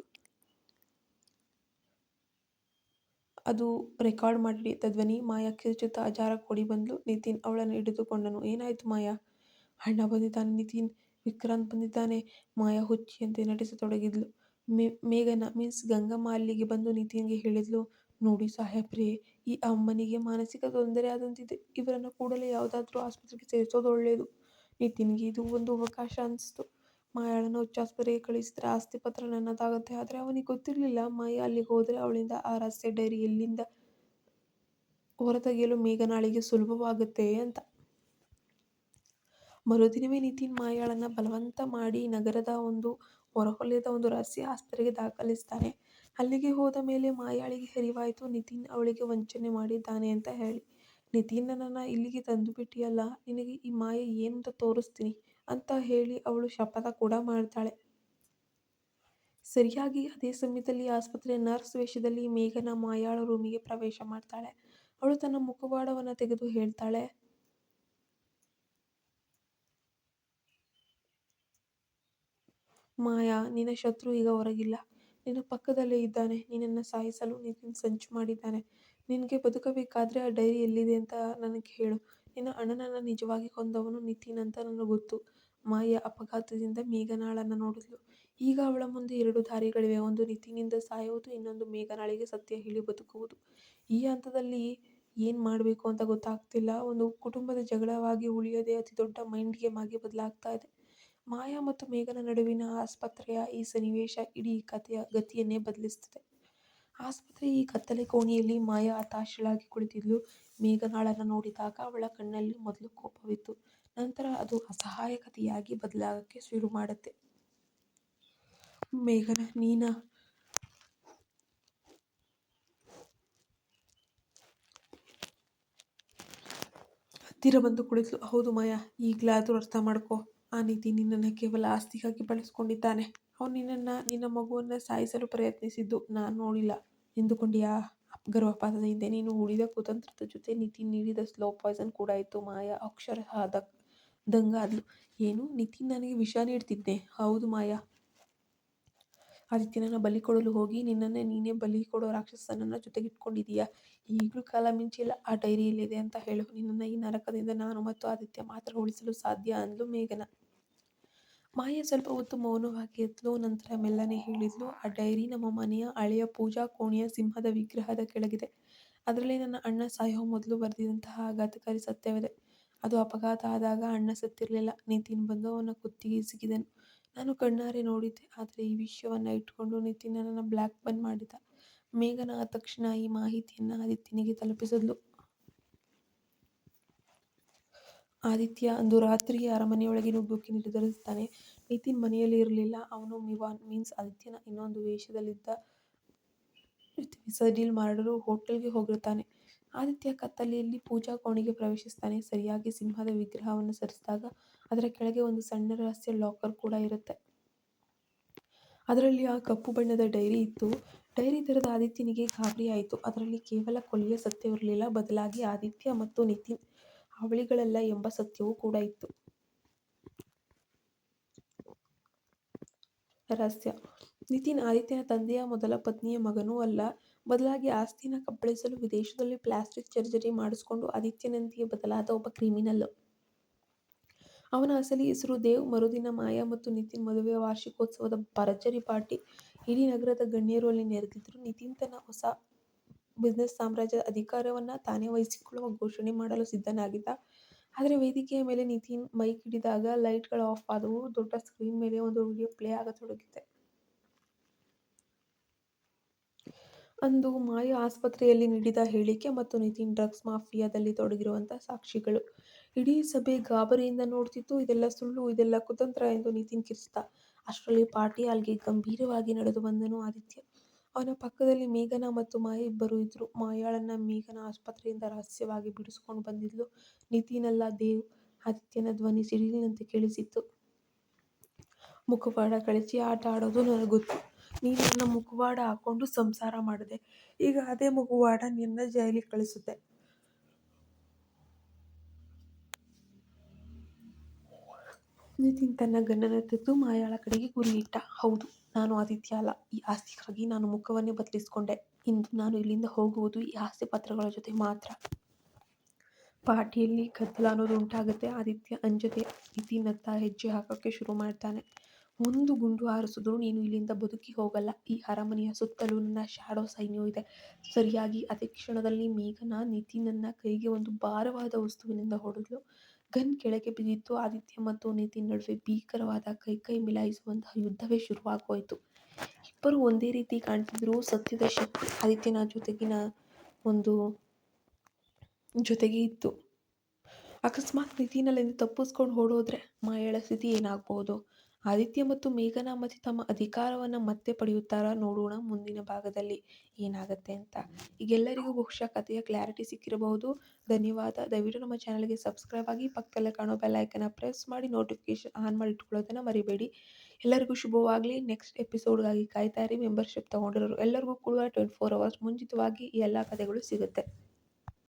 ಅದು ರೆಕಾರ್ಡ್ ಮಾಡಿದ ಧ್ವನಿ. ಮಾಯಾ ಕಿರುಚುತ್ತಾ ಅಜಾರ ಕೊಡಿ ಬಂದ್ಲು. ನಿತಿನ್ ಅವಳನ್ನು ಹಿಡಿದುಕೊಂಡನು. ಏನಾಯ್ತು ಮಾಯಾ? ಅಣ್ಣ ಬಂದಿದ್ದಾನೆ ನಿತಿನ್, ವಿಕ್ರಾಂತ್ ಬಂದಿದ್ದಾನೆ. ಮಾಯಾ ಹುಚ್ಚಿಯಂತೆ ನಟಿಸತೊಡಗಿದ್ಲು. ಮೇಘನಾ ಮೀನ್ಸ್ ಗಂಗಮ್ಮ ಅಲ್ಲಿಗೆ ಬಂದು ನಿತಿನ್ಗೆ ಹೇಳಿದ್ಲು. ನೋಡಿ ಸಾಹೇಬ್ರೇ, ಈ ಅಮ್ಮನಿಗೆ ಮಾನಸಿಕ ತೊಂದರೆ ಆದಂತಿದೆ. ಇವರನ್ನು ಕೂಡಲೇ ಯಾವುದಾದ್ರೂ ಆಸ್ಪತ್ರೆಗೆ ಸೇರಿಸೋದು ಒಳ್ಳೆಯದು ನಿತಿನ್ಗೆ ಇದು ಒಂದು ಅವಕಾಶ ಅನ್ಸ್ತು. ಮಾಯಾಳನ್ನ ಹುಚ್ಚಾಸ್ಪತ್ರೆಗೆ ಕಳಿಸಿದ್ರೆ ಆಸ್ತಿ ಪತ್ರ ನನ್ನದಾಗುತ್ತೆ. ಆದರೆ ಅವನಿಗೆ ಗೊತ್ತಿರಲಿಲ್ಲ ಮಾಯಾ ಅಲ್ಲಿಗೆ ಹೋದರೆ ಅವಳಿಂದ ಆ ರಹಸ್ಯ ಡೈರಿ ಎಲ್ಲಿಂದ ಹೊರತೆಗೆಯಲು ಮೇಘನಾಳಿಗೆ ಸುಲಭವಾಗುತ್ತೆ ಅಂತ. ಮರುದಿನವೇ ನಿತಿನ್ ಮಾಯಾಳನ್ನ ಬಲವಂತ ಮಾಡಿ ನಗರದ ಒಂದು ಹೊರವಲಯದ ಒಂದು ರಹಸ್ಯ ಆಸ್ಪತ್ರೆಗೆ ದಾಖಲಿಸ್ತಾನೆ. ಅಲ್ಲಿಗೆ ಹೋದ ಮೇಲೆ ಮಾಯಾಳಿಗೆ ಹರಿವಾಯಿತು ನಿತಿನ್ ಅವಳಿಗೆ ವಂಚನೆ ಮಾಡಿದ್ದಾನೆ ಅಂತ ಹೇಳಿ. ನಿತಿನ್ ನನ್ನನ್ನು ಇಲ್ಲಿಗೆ ತಂದುಬಿಟ್ಟಿಯಲ್ಲ, ನಿನಗೆ ಈ ಮಾಯ ಏನು ತೋರಿಸ್ತೀನಿ ಅಂತ ಹೇಳಿ ಅವಳು ಶಪಥ ಕೂಡ ಮಾಡ್ತಾಳೆ. ಸರಿಯಾಗಿ ಅದೇ ಸಮಯದಲ್ಲಿ ಆಸ್ಪತ್ರೆಯ ನರ್ಸ್ ವೇಷದಲ್ಲಿ ಮೇಘನ ಮಾಯಾಳ ರೂಮಿಗೆ ಪ್ರವೇಶ ಮಾಡ್ತಾಳೆ. ಅವಳು ತನ್ನ ಮುಖವಾಡವನ್ನ ತೆಗೆದು ಹೇಳ್ತಾಳೆ. ಮಾಯಾ, ನಿನ್ನ ಶತ್ರು ಈಗ ಹೊರಗಿಲ್ಲ. ನಿನ್ನ ಪಕ್ಕದಲ್ಲೇ ಇದ್ದಾನೆ. ನಿನ್ನನ್ನ ಸಾಯಿಸಲು ನಿನ್ನ ಸಂಚು ಮಾಡಿದ್ದಾನೆ. ನಿನಗೆ ಬದುಕಬೇಕಾದ್ರೆ ಆ ಡೈರಿ ಎಲ್ಲಿದೆ ಅಂತ ನನಗೆ ಹೇಳು. ನಿನ್ನ ಅಣ್ಣನನ್ನು ನಿಜವಾಗಿ ಕೊಂದವನು ನಿತಿನ್ ಅಂತ ನನಗೆ ಗೊತ್ತು. ಮಾಯಾ ಅಪಘಾತದಿಂದ ಮೇಘನಾಳನ್ನು ನೋಡಿದ್ಲು. ಈಗ ಅವಳ ಮುಂದೆ ಎರಡು ದಾರಿಗಳಿವೆ. ಒಂದು ನಿತಿನಿಂದ ಸಾಯುವುದು, ಇನ್ನೊಂದು ಮೇಘನಾಳಿಗೆ ಸತ್ಯ ಹೇಳಿ ಬದುಕುವುದು. ಈ ಹಂತದಲ್ಲಿ ಏನು ಮಾಡಬೇಕು ಅಂತ ಗೊತ್ತಾಗ್ತಿಲ್ಲ. ಒಂದು ಕುಟುಂಬದ ಜಗಳವಾಗಿ ಉಳಿಯೋದೇ ಅತಿದೊಡ್ಡ ಮೈಂಡ್ ಗೇಮ್ ಆಗಿ ಬದಲಾಗ್ತಾ ಇದೆ. ಮಾಯಾ ಮತ್ತು ಮೇಘನ ನಡುವಿನ ಆಸ್ಪತ್ರೆಯ ಈ ಸನ್ನಿವೇಶ ಇಡೀ ಕಥೆಯ ಗತಿಯನ್ನೇ ಬದಲಿಸ್ತಿದೆ. ಆಸ್ಪತ್ರೆಯ ಈ ಕತ್ತಲೆ ಕೋಣೆಯಲ್ಲಿ ಮಾಯಾ ಹತಾಶಳಾಗಿ ಕುಳಿತಿದ್ಲು. ಮೇಘನಾಳನ್ನು ನೋಡಿದಾಗ ಅವಳ ಕಣ್ಣಲ್ಲಿ ಮೊದಲು ಕೋಪವಿತ್ತು. ನಂತರ ಅದು ಅಸಹಾಯಕತೆಯಾಗಿ ಬದಲಾಗಕ್ಕೆ ಶುರುಮಾಡತ್ತೆ. ಮೇಘನ ನೀನಾ? ಹತ್ತಿರ ಬಂದು ಕುಳಿತು ಹೌದು ಮಾಯಾ, ಅರ್ಥ ಮಾಡ್ಕೋ ಆ ನೀತಿ ನಿನ್ನನ್ನು ಕೇವಲ ಆಸ್ತಿಗಾಗಿ ಬಳಸ್ಕೊಂಡಿದ್ದಾನೆ. ಅವನು ನಿನ್ನನ್ನು ನಿನ್ನ ಮಗುವನ್ನು ಸಾಯಿಸಲು ಪ್ರಯತ್ನಿಸಿದ್ದು ನಾನು ನೋಡಿಲ್ಲ. ಎಂದುಕೊಂಡಿಯಾ ಗರ್ಭಪಾತದ ಹಿಂದೆ ನೀನು ಉಳಿದ ಕುತಂತ್ರದ ಜೊತೆ ನಿತಿನ್ ನೀಡಿದ ಸ್ಲೋ ಪಾಯ್ಸನ್ ಕೂಡ ಇತ್ತು ಮಾಯಾ ಅಕ್ಷರಶಃ ಆದ ದಂಗಾದ್ಲು ಏನು? ನಿತಿನ್ ನನಗೆ ವಿಷ ನೀಡ್ತಿದ್ದೆ. ಹೌದು ಮಾಯಾ. ಆದಿತ್ಯನನ್ನ ಬಲಿ ಕೊಡಲು ಹೋಗಿ, ನಿನ್ನನ್ನೇ ನೀನೇ ಬಲಿ ಕೊಡೋ ರಾಕ್ಷಸನನ್ನ ಜೊತೆಗಿಟ್ಕೊಂಡಿದೀಯಾ? ಈಗಲೂ ಕಾಲ ಮಿಂಚಿಲ್ಲ ಆ ಡೈರಿಯಲ್ಲಿದೆ ಅಂತ ಹೇಳು. ನಿನ್ನನ್ನು ಈ ನರಕದಿಂದ ನಾನು ಮತ್ತು ಆದಿತ್ಯ ಮಾತ್ರ ಉಳಿಸಲು ಸಾಧ್ಯ ಅಂದ್ಲು ಮೇಘನ. ಮಾಯೆ ಸ್ವಲ್ಪ ಹೊತ್ತು ಮೌನವಾಗಿ ಎದ್ಲು, ನಂತರ ಮೆಲ್ಲನೆ ಹೇಳಿದ್ಲು, ಆ ಡೈರಿ ನಮ್ಮ ಮನೆಯ ಹಳೆಯ ಪೂಜಾ ಕೋಣೆಯ ಸಿಂಹದ ವಿಗ್ರಹದ ಕೆಳಗಿದೆ. ಅದರಲ್ಲಿ ನನ್ನ ಅಣ್ಣ ಸಾಯೋ ಮೊದಲು ಬರೆದಿದಂತಹ ಆಘಾತಕಾರಿ ಸತ್ಯವಿದೆ. ಅದು ಅಪಘಾತ ಆದಾಗ ಅಣ್ಣ ಸತ್ತಿರಲಿಲ್ಲ. ನಿತಿನ್ ಬಂದು ಅವನ ಕುತ್ತಿಗೆ ಸಿಗಿದನು ನಾನು ಕಣ್ಣಾರೆ ನೋಡಿದ್ದೆ. ಆದರೆ ಈ ವಿಷಯವನ್ನು ಇಟ್ಕೊಂಡು ನಿತಿನ್ ನನ್ನನ್ನು ಬ್ಲ್ಯಾಕ್ ಬನ್ ಮಾಡಿದ. ಮೇಘನ ತಕ್ಷಣ ಈ ಮಾಹಿತಿಯನ್ನು ಆದಿತ್ಯನಿಗೆ ತಲುಪಿಸಿದ್ಲು. ಆದಿತ್ಯ ಅಂದು ರಾತ್ರಿ ಅರಮನೆಯೊಳಗೆ ನುಗ್ಗೋಕೆ ನಿರ್ಧರಿಸುತ್ತಾನೆ. ನಿತಿನ್ ಮನೆಯಲ್ಲಿ ಇರಲಿಲ್ಲ. ಅವನು ಮಿವಾನ್ ಮೀನ್ಸ್ ಆದಿತ್ಯನ ಇನ್ನೊಂದು ವೇಷದಲ್ಲಿದ್ದ ಸಡಿಲ್ ಮಾಡಲು ಹೋಟೆಲ್ಗೆ ಹೋಗಿರುತ್ತಾನೆ. ಆದಿತ್ಯ ಕತ್ತಲೆಯಲ್ಲಿ ಪೂಜಾ ಕೋಣೆಗೆ ಪ್ರವೇಶಿಸ್ತಾನೆ ಸರಿಯಾಗಿ ಸಿಂಹದ ವಿಗ್ರಹವನ್ನು ಸರಿಸಿದಾಗ ಅದರ ಕೆಳಗೆ ಒಂದು ಸಣ್ಣ ರಹಸ್ಯ ಲಾಕರ್ ಕೂಡ ಇರುತ್ತೆ. ಅದರಲ್ಲಿ ಆ ಕಪ್ಪು ಬಣ್ಣದ ಡೈರಿ ಇತ್ತು. ಡೈರಿ ತೆರೆದ ಆದಿತ್ಯನಿಗೆ ಗಾಬರಿ ಆಯಿತು. ಅದರಲ್ಲಿ ಕೇವಲ ಕೊಲೆಯ ಸತ್ಯವಿರಲಿಲ್ಲ. ಬದಲಾಗಿ ಆದಿತ್ಯ ಮತ್ತು ನಿತಿನ್ ಅವಳಿಗಳಲ್ಲ ಎಂಬ ಸತ್ಯವೂ ಕೂಡ ಇತ್ತು. ರಹಸ್ಯ. ನಿತಿನ್ ಆದಿತ್ಯನ ತಂದೆಯ ಮೊದಲ ಪತ್ನಿಯ ಮಗನೂ ಅಲ್ಲ. ಬದಲಾಗಿ ಆಸ್ತಿನ ಕಬ್ಬಳಿಸಲು ವಿದೇಶದಲ್ಲಿ ಪ್ಲಾಸ್ಟಿಕ್ ಸರ್ಜರಿ ಮಾಡಿಸ್ಕೊಂಡು ಆದಿತ್ಯನಂತೆಯೇ ಬದಲಾದ ಒಬ್ಬ ಕ್ರಿಮಿನಲ್. ಅವನ ಅಸಲಿ ಹೆಸರು ದೇವ್, ಮರುದಿನ ಮಾಯಾ ಮತ್ತು ನಿತಿನ್ ಮದುವೆಯ ವಾರ್ಷಿಕೋತ್ಸವದ ಭರ್ಜರಿ ಪಾರ್ಟಿ. ಇಡೀ ನಗರದ ಗಣ್ಯರು ಅಲ್ಲಿ ನೆರೆದಿದ್ದರು. ನಿತಿನ್ ತನ್ನ ಹೊಸ ಬಿಸ್ನೆಸ್ ಸಾಮ್ರಾಜ್ಯದ ಅಧಿಕಾರವನ್ನು ತಾನೇ ವಹಿಸಿಕೊಳ್ಳುವ ಘೋಷಣೆ ಮಾಡಲು ಸಿದ್ಧನಾಗಿದ್ದ. ಆದರೆ ವೇದಿಕೆಯ ಮೇಲೆ ನಿತಿನ್ ಮೈಕ್ ಹಿಡಿದಾಗ ಲೈಟ್ಗಳು ಆಫ್ ಆದವು. ದೊಡ್ಡ ಸ್ಕ್ರೀನ್ ಮೇಲೆ ಒಂದು ವಿಡಿಯೋ ಪ್ಲೇ ಆಗತೊಡಗಿದೆ ಅಂದು ಮಾಯಾ ಆಸ್ಪತ್ರೆಯಲ್ಲಿ ನೀಡಿದ ಹೇಳಿಕೆ ಮತ್ತು ನಿತಿನ್ ಡ್ರಗ್ಸ್ ಮಾಫಿಯಾದಲ್ಲಿ ತೊಡಗಿರುವಂತಹ ಸಾಕ್ಷಿಗಳು. ಇಡೀ ಸಭೆ ಗಾಬರಿಯಿಂದ ನೋಡ್ತಿತ್ತು. ಇದೆಲ್ಲ ಸುಳ್ಳು, ಇದೆಲ್ಲ ಕುತಂತ್ರ ಎಂದು ನಿತಿನ್ ಕಿರ್ಚಿದ ಅಷ್ಟರಲ್ಲಿ ಪಾರ್ಟಿ ಹಾಲ್ಗೆ ಗಂಭೀರವಾಗಿ ನಡೆದು ಬಂದನು ಆದಿತ್ಯ. ಅವನ ಪಕ್ಕದಲ್ಲಿ ಮೇಘನ ಮತ್ತು ಮಾಯ ಇಬ್ಬರು ಇದ್ದರು. ಮಾಯಾಳನ್ನ ಮೇಘನ ಆಸ್ಪತ್ರೆಯಿಂದ ರಹಸ್ಯವಾಗಿ ಬಿಡಿಸಿಕೊಂಡು ಬಂದಿದ್ಲು. ನಿತಿನಲ್ಲ ದೇವ್ ಆದಿತ್ಯನ ಧ್ವನಿ ಸಿಡಿಲಿನಂತೆ ಕೇಳಿಸಿತ್ತು. ಮುಖವಾಡ ಕಳಿಸಿ ಆಟ ಆಡೋದು ನನಗೆ ಗೊತ್ತು ನೀನು ನನ್ನ ಮುಖವಾಡ ಹಾಕೊಂಡು ಸಂಸಾರ ಮಾಡಿದೆ. ಈಗ ಅದೇ ಮುಖವಾಡ ನಿನ್ನ ಜೈಲಿಗೆ ಕಳಿಸುತ್ತೆ. ನಿತಿನ್ ತನ್ನ ಗನ್ನನ್ನು ತೆಗೆದು ಮಾಯಾಳ ಕಡೆಗೆ ಗುರಿ ಇಟ್ಟ ಹೌದು, ನಾನು ಆದಿತ್ಯ ಅಲ್ಲ. ಈ ಆಸ್ತಿಗಾಗಿ ನಾನು ಮುಖವನ್ನೇ ಬದಲಿಸಿಕೊಂಡೆ. ಇಂದು ನಾನು ಇಲ್ಲಿಂದ ಹೋಗುವುದು ಈ ಆಸ್ತಿ ಪತ್ರಗಳ ಜೊತೆ ಮಾತ್ರ. ಪಾರ್ಟಿಯಲ್ಲಿ ಗದ್ದಲ ಅನ್ನೋದು ಉಂಟಾಗುತ್ತೆ. ಆದಿತ್ಯ ಅಂಜದೆ ನಿತಿನ್ನತ್ತ ಹೆಜ್ಜೆ ಹಾಕೋಕ್ಕೆ ಶುರು ಮಾಡ್ತಾನೆ. ಒಂದು ಗುಂಡು ಹಾರಿಸಿದ್ರು ನೀನು ಇಲ್ಲಿಂದ ಬದುಕಿ ಹೋಗಲ್ಲ. ಈ ಅರಮನೆಯ ಸುತ್ತಲೂ ನನ್ನ ಶಾಡೋ ಸೈನ್ಯವಿದೆ. ಸರಿಯಾಗಿ ಅದೇ ಕ್ಷಣದಲ್ಲಿ ಮೇಘನ ನಿತಿನನ್ನ ಕೈಗೆ ಒಂದು ಭಾರವಾದ ವಸ್ತುವಿನಿಂದ ಹೊಡೆದ್ಲು. ಗನ್ ಕೆಳಗೆ ಬಿದ್ದಿತ್ತು ಆದಿತ್ಯ ಮತ್ತು ನಿತಿನ್ ನಡುವೆ ಭೀಕರವಾದ ಕೈ ಕೈ ಮಿಲಾಯಿಸುವಂತಹ ಯುದ್ಧವೇ ಶುರುವಾಗೋಯಿತು. ಇಬ್ಬರು ಒಂದೇ ರೀತಿ ಕಾಣ್ತಿದ್ರು ಸತ್ಯದ ಶಕ್ತಿ ಆದಿತ್ಯನ ಜೊತೆಗಿನ ಒಂದು ಜೊತೆಗೆ ಇತ್ತು. ಅಕಸ್ಮಾತ್ ನಿತಿನಲ್ಲಿ ತಪ್ಪಿಸ್ಕೊಂಡು ಓಡೋದ್ರೆ ಮಾಯಳ ಸ್ಥಿತಿ ಏನಾಗ್ಬೋದು? ಆದಿತ್ಯ ಮತ್ತು ಮೇಘನಾ ಮತ್ತೆ ತಮ್ಮ ಅಧಿಕಾರವನ್ನು ಮತ್ತೆ ಪಡೆಯುತ್ತಾರಾ ನೋಡೋಣ ಮುಂದಿನ ಭಾಗದಲ್ಲಿ ಏನಾಗುತ್ತೆ ಅಂತ. ಈಗೆಲ್ಲರಿಗೂ ಬಹುಶಃ ಕಥೆಯ ಕ್ಲಾರಿಟಿ ಸಿಕ್ಕಿರಬಹುದು. ಧನ್ಯವಾದ. ದಯವಿಟ್ಟು ನಮ್ಮ ಚಾನಲ್ಗೆ ಸಬ್ಸ್ಕ್ರೈಬ್ ಆಗಿ ಪಕ್ಕದಲ್ಲೇ ಕಾಣೋ ಬೆಲ್ಲೈಕನ್ನ ಪ್ರೆಸ್ ಮಾಡಿ ನೋಟಿಫಿಕೇಶನ್ ಆನ್ ಮಾಡಿ ಇಟ್ಕೊಳ್ಳೋದನ್ನು ಮರಿಬೇಡಿ. ಎಲ್ಲರಿಗೂ ಶುಭವಾಗಲಿ. ನೆಕ್ಸ್ಟ್ ಎಪಿಸೋಡ್ಗಾಗಿ ಕಾಯ್ತಾರೆ ಮೆಂಬರ್ಶಿಪ್ ತೊಗೊಂಡಿರೋರು ಎಲ್ಲರಿಗೂ ಕೂಡ ಟ್ವೆಂಟಿ ಫೋರ್ ಅವರ್ಸ್ ಮುಂಚಿತವಾಗಿ ಈ ಎಲ್ಲ ಕಥೆಗಳು ಸಿಗುತ್ತೆ.